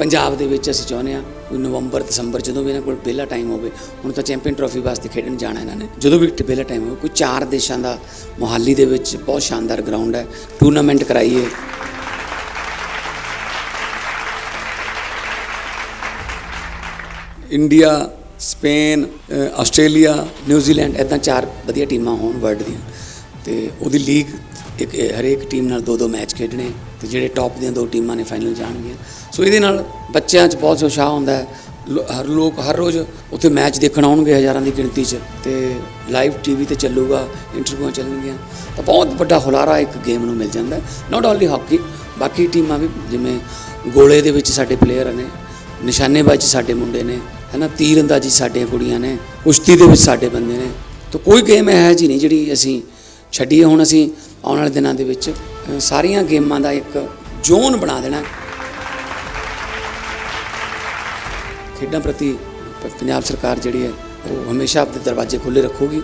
ਪੰਜਾਬ ਦੇ ਵਿੱਚ ਅਸੀਂ ਚਾਹੁੰਦੇ ਆ ਕੋਈ ਨਵੰਬਰ, ਦਸੰਬਰ ਜਦੋਂ ਵੀ ਇਹਨਾਂ ਕੋਲ ਵਿਹਲਾ ਟਾਈਮ ਹੋਵੇ, ਹੁਣ ਤਾਂ ਚੈਂਪੀਅਨ ਟਰੋਫੀ ਵਾਸਤੇ ਖੇਡਣ ਜਾਣਾ ਇਹਨਾਂ ਨੇ। ਜਦੋਂ ਵੀ ਵਿਹਲਾ ਟਾਈਮ ਹੋਵੇ, ਕੋਈ ਚਾਰ ਦੇਸ਼ਾਂ ਦਾ ਮੋਹਾਲੀ ਦੇ ਵਿੱਚ ਬਹੁਤ ਸ਼ਾਨਦਾਰ ਗਰਾਊਂਡ ਹੈ। ਟੂਰਨਾਮੈਂਟ ਕਰਾਈਏ। ਇੰਡੀਆ ਸਪੇਨ ਆਸਟ੍ਰੇਲੀਆ ਨਿਊਜ਼ੀਲੈਂਡ ਇਦਾਂ ਚਾਰ ਵਧੀਆ ਟੀਮਾਂ ਹੋਣ ਵਰਲਡ ਦੀਆਂ। ਤੇ ਉਹਦੀ ਲੀਗ ਇੱਕ ਹਰੇਕ ਟੀਮ ਨਾਲ ਦੋ ਦੋ ਮੈਚ ਖੇਡਣੇ ਤੇ ਜਿਹੜੇ ਟੌਪ ਦੀਆਂ ਦੋ ਟੀਮਾਂ ਨੇ ਫਾਈਨਲ ਜਾਣਗੀਆਂ। ਸੋ ਇਹਦੇ ਨਾਲ ਬੱਚਿਆਂ 'ਚ ਬਹੁਤ ਉਤਸ਼ਾਹ ਹੁੰਦਾ ਹੈ। ਹਰ ਲੋਕ ਹਰ ਰੋਜ਼ ਉੱਥੇ ਮੈਚ ਦੇਖਣ ਆਉਣਗੇ ਹਜ਼ਾਰਾਂ ਦੀ ਗਿਣਤੀ 'ਚ ਤੇ ਲਾਈਵ ਟੀਵੀ ਤੇ ਚੱਲੂਗਾ ਇੰਟਰਵਿਊਆਂ ਚੱਲਣਗੀਆਂ। ਤਾਂ ਬਹੁਤ ਵੱਡਾ ਹੁਲਾਰਾ ਇੱਕ ਗੇਮ ਨੂੰ ਮਿਲ ਜਾਂਦਾ ਨਾਟ ਓਨਲੀ ਹਾਕੀ ਬਾਕੀ ਟੀਮਾਂ ਵੀ ਜਿਵੇਂ ਗੋਲੇ ਦੇ ਵਿੱਚ ਸਾਡੇ ਪਲੇਅਰ ਨੇ, ਨਿਸ਼ਾਨੇਬਾਜ਼ੀ ਸਾਡੇ ਮੁੰਡੇ ਨੇ, ਹੈਨਾ ਤੀਰ ਅੰਦਾਜ਼ੀ ਸਾਡੀਆਂ ਕੁੜੀਆਂ ਨੇ, ਕੁਸ਼ਤੀ ਦੇ ਵਿੱਚ ਸਾਡੇ ਬੰਦੇ ਨੇ। ਤਾਂ ਕੋਈ ਗੇਮ ਹੈ ਜੀ ਨਹੀਂ ਜਿਹੜੀ ਅਸੀਂ ਛੱਡੀਏ ਹੁਣ ਅਸੀਂ ਆਉਣ ਵਾਲੇ ਦਿਨਾਂ ਦੇ ਵਿੱਚ ਸਾਰੀਆਂ ਗੇਮਾਂ ਦਾ ਇੱਕ ਜ਼ੋਨ ਬਣਾ ਦੇਣਾ ਖੇਡਾਂ ਪ੍ਰਤੀ ਪੰਜਾਬ ਸਰਕਾਰ ਜਿਹੜੀ ਹੈ, ਉਹ ਹਮੇਸ਼ਾ ਆਪਣੇ ਦਰਵਾਜ਼ੇ ਖੁੱਲੇ ਰੱਖੂਗੀ।